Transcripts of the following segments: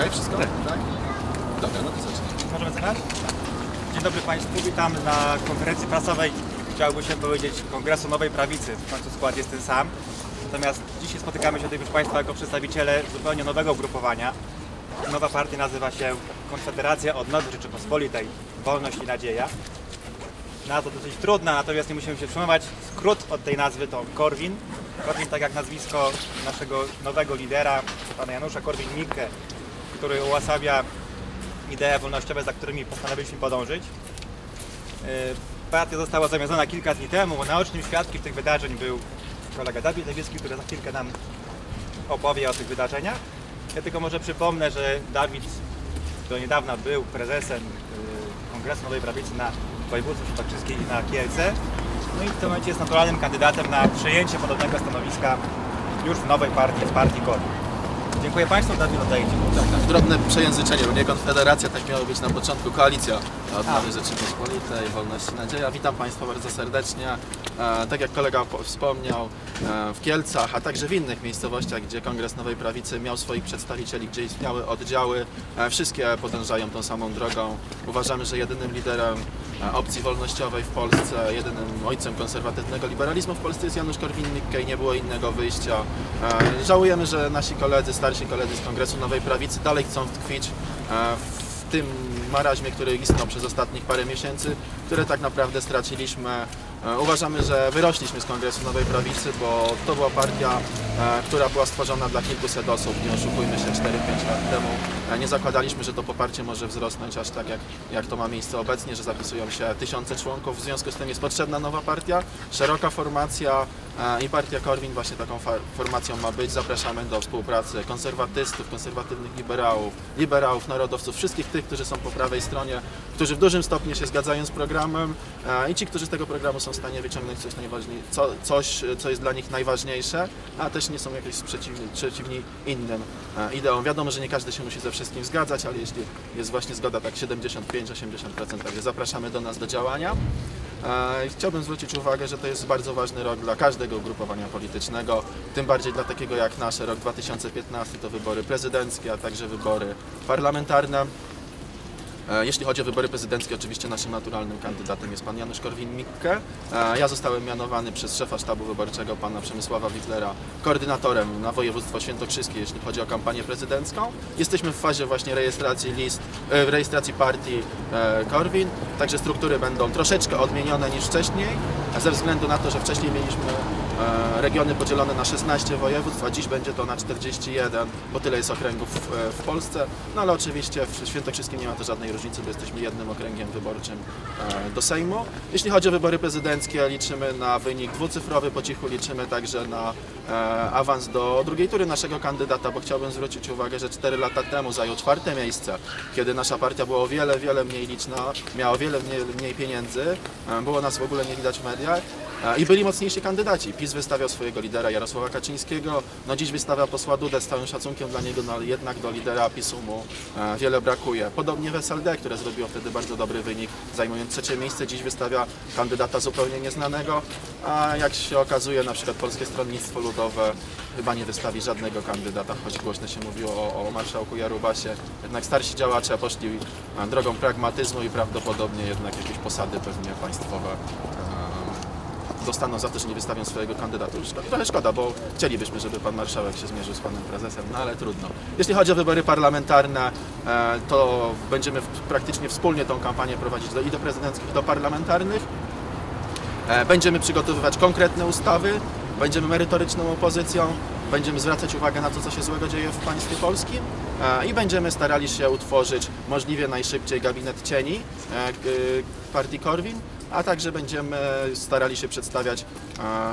Okej, wszystko? Tak. Dobra, no to. Możemy zaczynać? Dzień dobry Państwu, witam na konferencji prasowej, chciałbym się powiedzieć, Kongresu Nowej Prawicy. W końcu skład jest ten sam. Natomiast dzisiaj spotykamy się tutaj, proszę Państwa, jako przedstawiciele zupełnie nowego ugrupowania. Nowa partia nazywa się Konfederacja Odnowy Rzeczypospolitej Wolność i Nadzieja. Nazwa dosyć trudna, natomiast nie musimy się przejmować. Skrót od tej nazwy to Korwin. Korwin tak jak nazwisko naszego nowego lidera, pana Janusza Korwin-Mikke, który ułasawia idee wolnościowe, za którymi postanowiliśmy podążyć. Yy, Partia została zawiązana kilka dni temu. Naocznym świadkiem tych wydarzeń był kolega Dawid Lewicki, który za chwilkę nam opowie o tych wydarzeniach. Ja tylko może przypomnę, że Dawid do niedawna był prezesem yy, Kongresu Nowej Prawicy na województwie świętokrzyskim i na Kielce. No i w tym momencie jest naturalnym kandydatem na przejęcie podobnego stanowiska już w nowej partii, w partii KOR. Dziękuję Państwu, Dawid oddaję Ci. Tak, drobne przejęzyczenie, bo nie Konfederacja, tak miało być na początku koalicja Odnowy Rzeczypospolitej, Wolność i Nadzieja. Witam Państwa bardzo serdecznie. E, tak jak kolega po- wspomniał, e, w Kielcach, a także w innych miejscowościach, gdzie Kongres Nowej Prawicy miał swoich przedstawicieli, gdzie istniały oddziały, e, wszystkie podążają tą samą drogą. Uważamy, że jedynym liderem opcji wolnościowej w Polsce, jedynym ojcem konserwatywnego liberalizmu w Polsce jest Janusz Korwin-Mikke i nie było innego wyjścia. Żałujemy, że nasi koledzy, starsi koledzy z Kongresu Nowej Prawicy dalej chcą tkwić e, w tym maraźmie, który istniał przez ostatnich parę miesięcy, które tak naprawdę straciliśmy. E, Uważamy, że wyrośliśmy z Kongresu Nowej Prawicy, bo to była partia, e, która była stworzona dla kilkuset osób, nie oszukujmy się, 4-5 lat temu. E, Nie zakładaliśmy, że to poparcie może wzrosnąć aż tak, jak, jak to ma miejsce obecnie, że zapisują się tysiące członków. W związku z tym jest potrzebna nowa partia, szeroka formacja i partia Korwin właśnie taką formacją ma być. Zapraszamy do współpracy konserwatystów, konserwatywnych liberałów, liberałów, narodowców, wszystkich tych, którzy są po prawej stronie, którzy w dużym stopniu się zgadzają z programem i ci, którzy z tego programu są w stanie wyciągnąć coś, najważniej, co, coś co jest dla nich najważniejsze, a też nie są jakieś przeciwni, przeciwni innym e, ideom. Wiadomo, że nie każdy się musi ze wszystkim zgadzać, ale jeśli jest właśnie zgoda tak 75-80%, także zapraszamy do nas do działania. E, Chciałbym zwrócić uwagę, że to jest bardzo ważny rok dla każdego ugrupowania politycznego, tym bardziej dla takiego jak nasze. Rok 2015 to wybory prezydenckie, a także wybory parlamentarne. E, Jeśli chodzi o wybory prezydenckie, oczywiście naszym naturalnym kandydatem jest pan Janusz Korwin-Mikke. E, Ja zostałem mianowany przez szefa sztabu wyborczego, pana Przemysława Witlera, koordynatorem na województwo świętokrzyskie, jeśli chodzi o kampanię prezydencką. Jesteśmy w fazie właśnie rejestracji list, e, rejestracji partii Korwin, także struktury będą troszeczkę odmienione niż wcześniej, ze względu na to, że wcześniej mieliśmy e, regiony podzielone na 16 województw, a dziś będzie to na 41, bo tyle jest okręgów e, w Polsce. No ale oczywiście w Świętokrzyskim nie ma to żadnej różnicy, bo jesteśmy jednym okręgiem wyborczym e, do Sejmu. Jeśli chodzi o wybory prezydenckie, liczymy na wynik dwucyfrowy, po cichu liczymy także na awans do drugiej tury naszego kandydata, bo chciałbym zwrócić uwagę, że 4 lata temu zajął czwarte miejsce, kiedy nasza partia była o wiele, wiele mniej liczna, miała o wiele mniej, mniej pieniędzy, było nas w ogóle nie widać w mediach. E, I byli mocniejsi kandydaci. PiS wystawiał swojego lidera Jarosława Kaczyńskiego, no dziś wystawia posła Dudę z całym szacunkiem dla niego, no jednak do lidera PiSu mu e, wiele brakuje. Podobnie w SLD, które zrobiło wtedy bardzo dobry wynik, zajmując trzecie miejsce, dziś wystawia kandydata zupełnie nieznanego, a jak się okazuje na przykład Polskie Stronnictwo Ludowe chyba nie wystawi żadnego kandydata, choć głośno się mówiło o, o marszałku Jarubasie. Jednak starsi działacze poszli e, drogą pragmatyzmu i prawdopodobnie jednak jakieś posady pewnie państwowe e, dostaną za to, że nie wystawią swojego kandydatu. Trochę szkoda, bo chcielibyśmy, żeby pan marszałek się zmierzył z panem prezesem, no ale trudno. Jeśli chodzi o wybory parlamentarne, e, to będziemy praktycznie wspólnie tą kampanię prowadzić do, i do prezydenckich, i do parlamentarnych. E, Będziemy przygotowywać konkretne ustawy, będziemy merytoryczną opozycją, będziemy zwracać uwagę na to, co się złego dzieje w państwie polskim e, i będziemy starali się utworzyć możliwie najszybciej gabinet cieni partii Korwin, a także będziemy starali się przedstawiać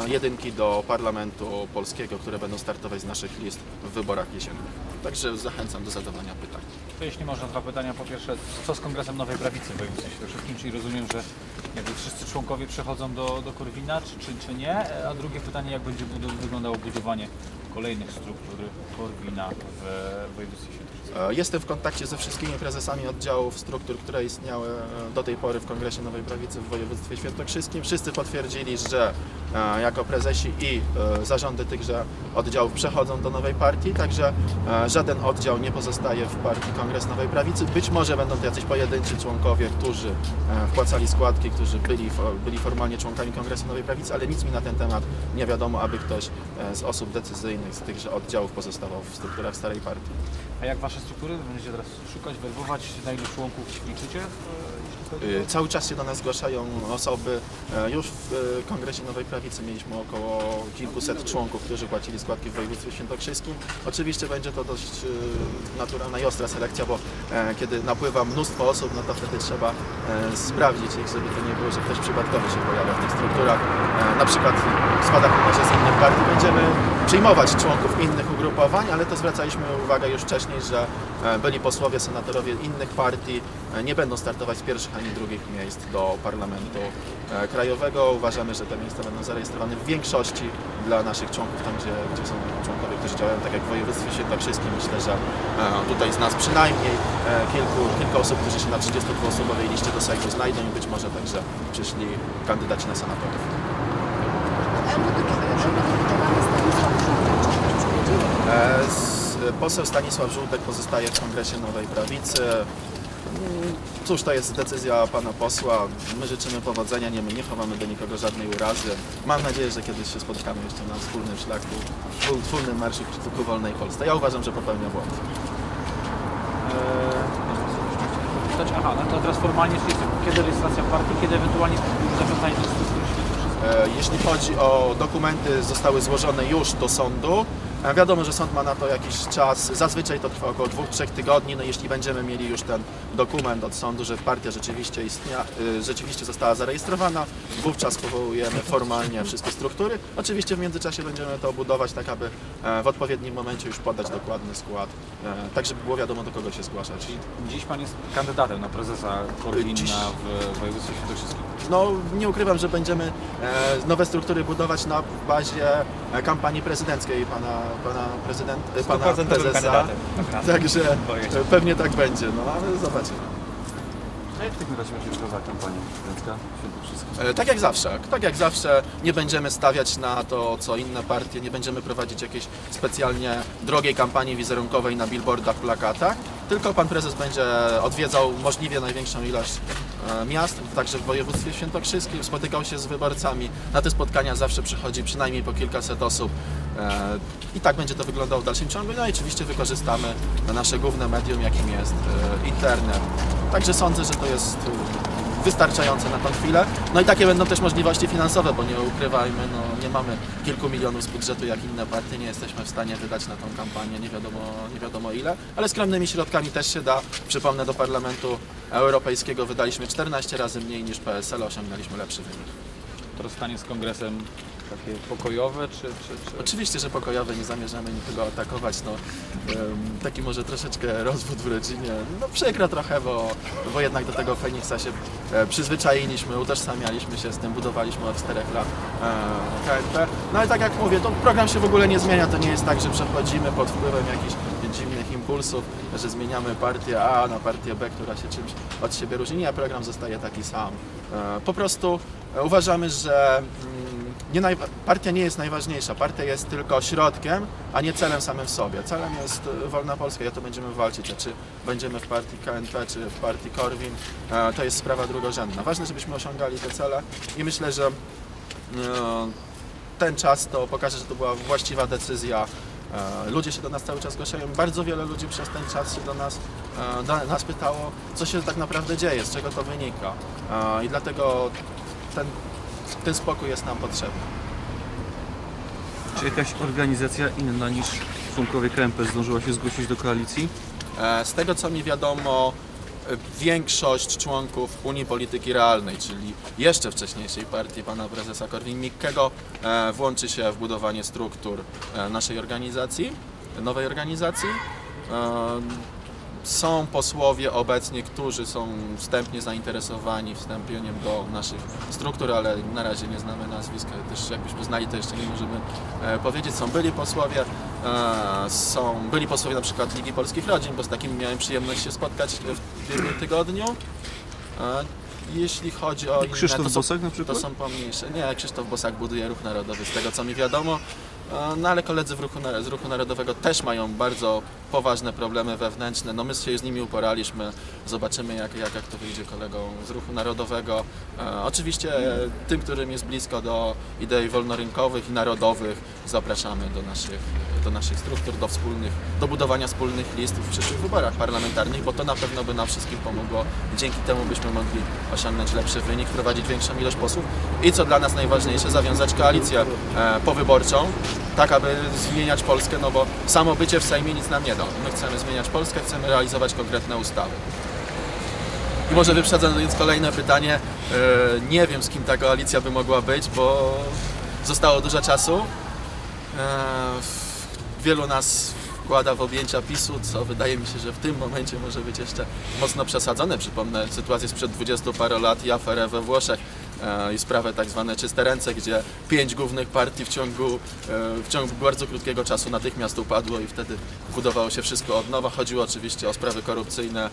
e, jedynki do parlamentu polskiego, które będą startować z naszych list w wyborach jesiennych. Także zachęcam do zadawania pytań. To jeśli można, dwa pytania. Po pierwsze, co z Kongresem Nowej Prawicy w województwie świętokrzyskim? Czyli rozumiem, że jakby wszyscy członkowie przechodzą do, do Korwina, czy, czy, czy nie? A drugie pytanie, jak będzie wyglądało budowanie kolejnych struktur Korwina w województwie świętokrzyskim? E, Jestem w kontakcie ze wszystkimi prezesami oddziałów struktur, które istniały e, do tej pory w Kongresie Nowej Prawicy w województwie świętokrzyskim. Wszyscy potwierdzili, że e, jako prezesi i zarządy tychże oddziałów przechodzą do nowej partii, także żaden oddział nie pozostaje w partii Kongres Nowej Prawicy. Być może będą to jacyś pojedynczy członkowie, którzy wpłacali składki, którzy byli, byli formalnie członkami Kongresu Nowej Prawicy, ale nic mi na ten temat nie wiadomo, aby ktoś z osób decyzyjnych z tychże oddziałów pozostawał w strukturach starej partii. A jak wasze struktury będziecie teraz szukać, werbować, na ilu członków liczycie? Y, Cały czas się do nas zgłaszają osoby. E, Już w e, Kongresie Nowej Prawicy mieliśmy około kilkuset członków, którzy płacili składki w województwie świętokrzyskim. Oczywiście będzie to dość e, naturalna i ostra selekcja, bo e, kiedy napływa mnóstwo osób, no to wtedy trzeba e, sprawdzić ich, żeby to nie było, że ktoś przypadkowy się pojawia w tych strukturach. Na przykład w składach może z innych partii będziemy przyjmować członków innych ugrupowań, ale to zwracaliśmy uwagę już wcześniej, że e, byli posłowie, senatorowie innych partii e, nie będą startować z pierwszych ani drugich miejsc do Parlamentu e, Krajowego. Uważamy, że te miejsca będą zarejestrowane w większości dla naszych członków, tam gdzie, gdzie są członkowie, którzy działają tak jak w województwie świętokrzyskim. Myślę, że tutaj z nas przynajmniej kilku, kilka osób, którzy się na 32-osobowej liście do Sejmu znajdą i być może także przyszli kandydaci na senatorów. E, s- Poseł Stanisław Żółtek pozostaje w Kongresie Nowej Prawicy. Cóż, to jest decyzja pana posła. My życzymy powodzenia, nie, my nie chowamy do nikogo żadnej urazy. Mam nadzieję, że kiedyś się spotkamy jeszcze na wspólnym szlaku, wspól- wspólnym marszu ku wolnej Polsce. Ja uważam, że popełnia błąd. Eee, aha, no to teraz formalnie, kiedy rejestracja partii, kiedy ewentualnie zarządzanie tych struktur świętokrzyskim? E, Jeśli chodzi o dokumenty, zostały złożone już do sądu. Wiadomo, że sąd ma na to jakiś czas. Zazwyczaj to trwa około 2-3 tygodni. No jeśli będziemy mieli już ten dokument od sądu, że partia rzeczywiście istnia, y, rzeczywiście została zarejestrowana, wówczas powołujemy formalnie wszystkie struktury. Oczywiście w międzyczasie będziemy to budować tak, aby e, w odpowiednim momencie już podać dokładny skład, e, tak żeby było wiadomo do kogo się zgłaszać. Czyli dziś pan jest kandydatem na prezesa Korwina Dziś- w województwie świętokrzyskim. No, nie ukrywam, że będziemy e, nowe struktury budować na bazie kampanii prezydenckiej pana, pana, prezydent, pana prezesa. Także pewnie tak będzie, no ale zobaczymy. A jak w takim razie będzie wyglądała kampania prezydencka? E, Tak jak zawsze, tak jak zawsze nie będziemy stawiać na to, co inne partie, nie będziemy prowadzić jakiejś specjalnie drogiej kampanii wizerunkowej na billboardach, plakatach, tylko pan prezes będzie odwiedzał możliwie największą ilość miast, także w województwie świętokrzyskim, spotykał się z wyborcami. Na te spotkania zawsze przychodzi przynajmniej po kilkaset osób e, i tak będzie to wyglądało w dalszym ciągu. No i oczywiście wykorzystamy nasze główne medium, jakim jest e, internet. Także sądzę, że to jest e, wystarczające na tą chwilę. No i takie będą też możliwości finansowe, bo nie ukrywajmy, no nie mamy kilku milionów z budżetu jak inne partie, nie jesteśmy w stanie wydać na tą kampanię nie wiadomo, nie wiadomo ile, ale skromnymi środkami też się da. Przypomnę, do Parlamentu Europejskiego wydaliśmy 14 razy mniej niż PSL, osiągnęliśmy lepszy wynik. To rozstanie z kongresem takie pokojowe, czy... czy, czy... Oczywiście, że pokojowe, nie zamierzamy nikogo atakować, no taki może troszeczkę rozwód w rodzinie, no przykro trochę, bo, bo jednak do tego Feniksa się e, przyzwyczailiśmy, utożsamialiśmy się z tym, budowaliśmy od 4 lat e, KNP. No ale tak jak mówię, to program się w ogóle nie zmienia, to nie jest tak, że przechodzimy pod wpływem jakichś dziwnych impulsów, że zmieniamy partię A na partię B, która się czymś od siebie różni. Nie, program zostaje taki sam. E, Po prostu e, uważamy, że mm, nie partia nie jest najważniejsza. Partia jest tylko środkiem, a nie celem samym w sobie. Celem jest e, wolna Polska i o to będziemy walczyć. A czy będziemy w partii KNP, czy w partii Korwin, to jest sprawa drugorzędna. Ważne, żebyśmy osiągali te cele i myślę, że ten czas to pokaże, że to była właściwa decyzja. E, Ludzie się do nas cały czas zgłaszają. Bardzo wiele ludzi przez ten czas się do nas, e, do nas pytało, co się tak naprawdę dzieje, z czego to wynika. E, I dlatego ten, ten spokój jest nam potrzebny. Czy jakaś organizacja inna niż członkowie KMP zdążyła się zgłosić do koalicji? Z tego co mi wiadomo, większość członków Unii Polityki Realnej, czyli jeszcze wcześniejszej partii pana prezesa Korwin-Mikkego, e, włączy się w budowanie struktur e, naszej organizacji, nowej organizacji. E, Są posłowie obecnie, którzy są wstępnie zainteresowani wstąpieniem do naszych struktur, ale na razie nie znamy nazwisk, ale też jakbyśmy znali, to jeszcze nie możemy powiedzieć. Są byli posłowie, Są, byli posłowie na przykład Ligi Polskich Rodzin, bo z takimi miałem przyjemność się spotkać w ubiegłym tygodniu. Jeśli chodzi o inne, Krzysztof to są, Bosak na to przykład? są pomniejsze. Nie, Krzysztof Bosak buduje ruch narodowy, z tego co mi wiadomo. E, No ale koledzy ruchu, z ruchu narodowego też mają bardzo poważne problemy wewnętrzne. No my się z nimi uporaliśmy. Zobaczymy jak, jak, jak to wyjdzie kolegom z ruchu narodowego. E, oczywiście e, tym, którym jest blisko do idei wolnorynkowych i narodowych, zapraszamy do naszych, do naszych struktur, do wspólnych, do budowania wspólnych list w przyszłych wyborach parlamentarnych, bo to na pewno by nam wszystkim pomogło. Dzięki temu byśmy mogli osiągnąć lepszy wynik, wprowadzić większą ilość posłów i co dla nas najważniejsze, zawiązać koalicję e, powyborczą, tak aby zmieniać Polskę, no bo samo bycie w Sejmie nic nam nie da. My chcemy zmieniać Polskę, chcemy realizować konkretne ustawy. I może wyprzedzając kolejne pytanie, e, nie wiem z kim ta koalicja by mogła być, bo zostało dużo czasu. E, Wielu nas wkłada w objęcia PiSu, co wydaje mi się, że w tym momencie może być jeszcze mocno przesadzone. Przypomnę sytuację sprzed 20 paru lat i aferę we Włoszech i sprawę tak zwane czyste ręce, gdzie pięć głównych partii w ciągu, e, w ciągu bardzo krótkiego czasu natychmiast upadło i wtedy budowało się wszystko od nowa. Chodziło oczywiście o sprawy korupcyjne.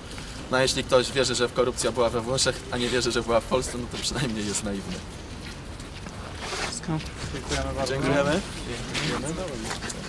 No a jeśli ktoś wierzy, że korupcja była we Włoszech, a nie wierzy, że była w Polsce, no to przynajmniej jest naiwny. Wszystko. Dziękujemy bardzo. Dziękujemy. Dziękujemy.